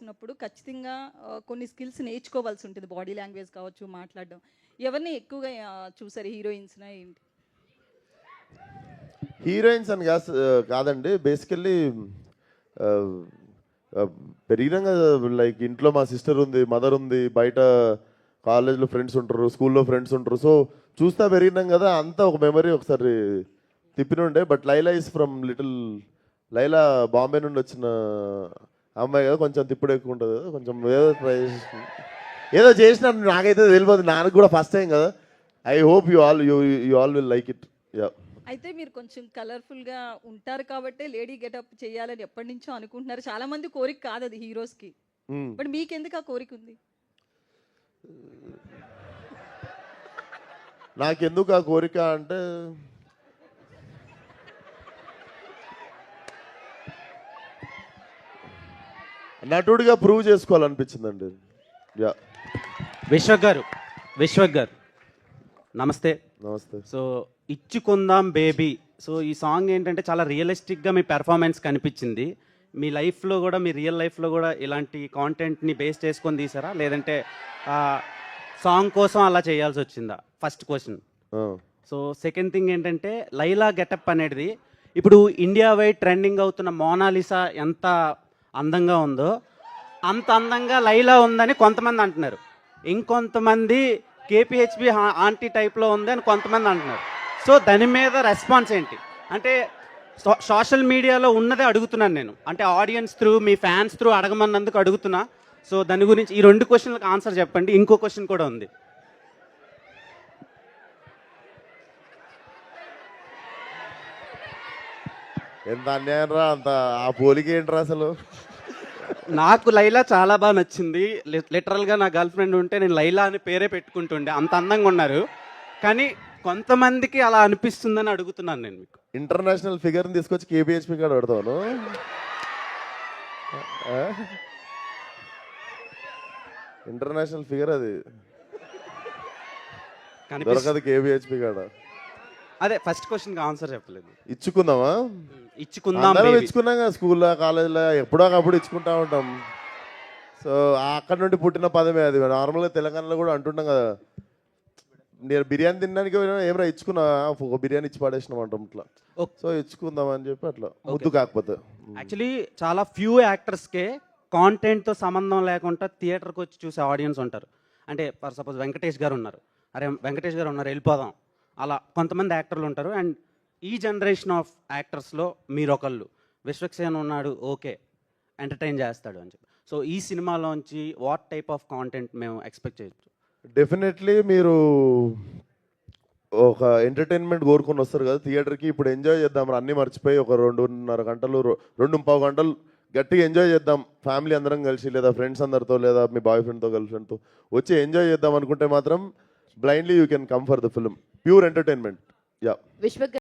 చేస్తున్నప్పుడు ఖచ్చితంగా కొన్ని స్కిల్స్ నేర్చుకోవాల్సి ఉంటుంది. బాడీ లాంగ్వేజ్ కావచ్చు మాట్లాడడం. ఎవరిని ఎక్కువగా చూసారు హీరోయిన్స్నా ఏంటి? హీరోయిన్స్ అని కాదు కాదండి. బేసికల్లీ పెరిగినాం కదా. లైక్ ఇంట్లో మా సిస్టర్ ఉంది మదర్ ఉంది బయట కాలేజ్లో ఫ్రెండ్స్ ఉంటారు స్కూల్లో ఫ్రెండ్స్ ఉంటారు. సో చూస్తా పెరిగినాం కదా అంతా ఒక మెమరీ ఒకసారి తిప్పినుండే but Laila is from little Laila Bombay నుండి వచ్చిన అమ్మాయి కదా కొంచెం తిప్పుడు ఎక్కువ ఉంటుంది కదా కొంచెం ఏదో ట్రై చేసి ఏదో చేసిన నాకైతే తెలియదు నాకు కూడా ఫస్ట్ టైం కదా. I hope you all you you all will like it yeah అయితే మీరు కొంచెం కలర్ఫుల్గా ఉంటారు కాబట్టి లేడీ గెటప్ చేయాలని ఎప్పటి నుంచో అనుకుంటున్నారు. చాలా మంది కోరిక కాదు అది హీరోస్కి బట్ మీకెందుకు ఆ కోరిక ఉంది? నాకెందుకు ఆ కోరిక అంటే నటుడిగా ప్రూవ్ చేసుకోవాలనిపించిందండి. యా. విశ్వక్ గారు విశ్వక్ గారు నమస్తే. నమస్తే. సో ఇచ్చుకుందాం బేబీ. సో ఈ సాంగ్ ఏంటంటే చాలా రియలిస్టిక్గా మీ పెర్ఫార్మెన్స్ కనిపించింది. మీ లైఫ్లో కూడా మీ రియల్ లైఫ్లో కూడా ఇలాంటి కాంటెంట్ని బేస్ చేసుకొని తీసారా? లేదంటే సాంగ్ కోసం అలా చేయాల్సి వచ్చిందా? First question. So second thing ఏంటంటే లైలా గెటప్ అనేది ఇప్పుడు ఇండియా వైడ్ ట్రెండింగ్ అవుతున్న మోనాలిసా ఎంత అందంగా ఉందో అంత అందంగా లైలా ఉందని కొంతమంది అంటున్నారు. ఇంకొంతమంది కేపీహెచ్బి ఆంటీ టైప్లో ఉంది అని కొంతమంది అంటున్నారు. సో దాని మీద రెస్పాన్స్ ఏంటి? అంటే సో సోషల్ మీడియాలో ఉన్నదే అడుగుతున్నాను నేను. అంటే ఆడియన్స్ త్రూ మీ ఫ్యాన్స్ త్రూ అడగమన్నందుకు అడుగుతున్నా. సో దాని గురించి ఈ రెండు క్వశ్చన్లకు ఆన్సర్ చెప్పండి. ఇంకో క్వశ్చన్ కూడా ఉంది. ఎంత అన్యాయం రా అంత? ఆ పోలిక ఏంట్రా అసలు? నాకు లైలా చాలా బాగా నచ్చింది. లిటరల్గా నా గర్ల్ ఫ్రెండ్ ఉంటే నేను లైలా అని పేరే పెట్టుకుంటుండే. అంత అందంగా ఉన్నారు. కానీ కొంతమందికి అలా అనిపిస్తుందని అడుగుతున్నాను నేను మీకు. ఇంటర్నేషనల్ ఫిగర్ని తీసుకొచ్చి కేబిహెచ్పి కాడ పెడతాను ఇంటర్నేషనల్ ఫిగర్ అది. దొరకదు కేబిహెచ్పి కాడ. అదే ఫస్ట్ క్వశ్చన్కి ఆన్సర్ చెప్పలేదు. ఇచ్చుకుందామా? ఇచ్చుకుందాం అందరం baby. ఇచ్చుకున్నాం కదా స్కూల్లో కాలేజీలో ఎప్పుడో ఒకప్పుడు ఇచ్చుకుంటా ఉంటాం. సో అక్కడ నుండి పుట్టిన పదమే అది. నార్మల్గా తెలంగాణలో కూడా అంటుంటాం కదా. నేను బిర్యానీ తినడానికి పోయినా ఏమరా ఇచ్చుకున్నా? ఒక బిర్యానీ ఇచ్చి పడేసినాం అంటాం ఇట్లా. సో ఇచ్చుకుందాం అని చెప్పి అట్లా. ముద్దు కాకపోతే. యాక్చువల్లీ చాలా ఫ్యూ యాక్టర్స్కే కాంటెంట్తో సంబంధం లేకుండా థియేటర్కి వచ్చి చూసే ఆడియన్స్ ఉంటారు. అంటే ఫర్ సపోజ్ వెంకటేష్ గారు ఉన్నారు. అరే వెంకటేష్ గారు ఉన్నారు వెళ్ళిపోదాం. అలా కొంతమంది యాక్టర్లు ఉంటారు. అండ్ ఈ జనరేషన్ ఆఫ్ యాక్టర్స్లో మీరు ఒకళ్ళు విశ్వక్సేన్ ఉన్నాడు ఓకే. ఎంటర్టైన్ చేస్తాడు అని చెప్పి. సో ఈ సినిమాలోంచి వాట్ టైప్ ఆఫ్ కాంటెంట్ మేము ఎక్స్పెక్ట్ చేయొచ్చు? డెఫినెట్లీ మీరు ఒక ఎంటర్టైన్మెంట్ కోరుకొని వస్తారు కదా థియేటర్కి. ఇప్పుడు ఎంజాయ్ చేద్దాం అన్నీ మర్చిపోయి ఒక రెండున్నర గంటలు రెండు పావు గంటలు గట్టిగా ఎంజాయ్ చేద్దాం. ఫ్యామిలీ అందరం కలిసి లేదా ఫ్రెండ్స్ అందరితో లేదా మీ బాయ్ ఫ్రెండ్తో గర్ల్ ఫ్రెండ్తో వచ్చి ఎంజాయ్ చేద్దాం అనుకుంటే మాత్రం blindly you can come for the film. Pure entertainment yeah Vishwak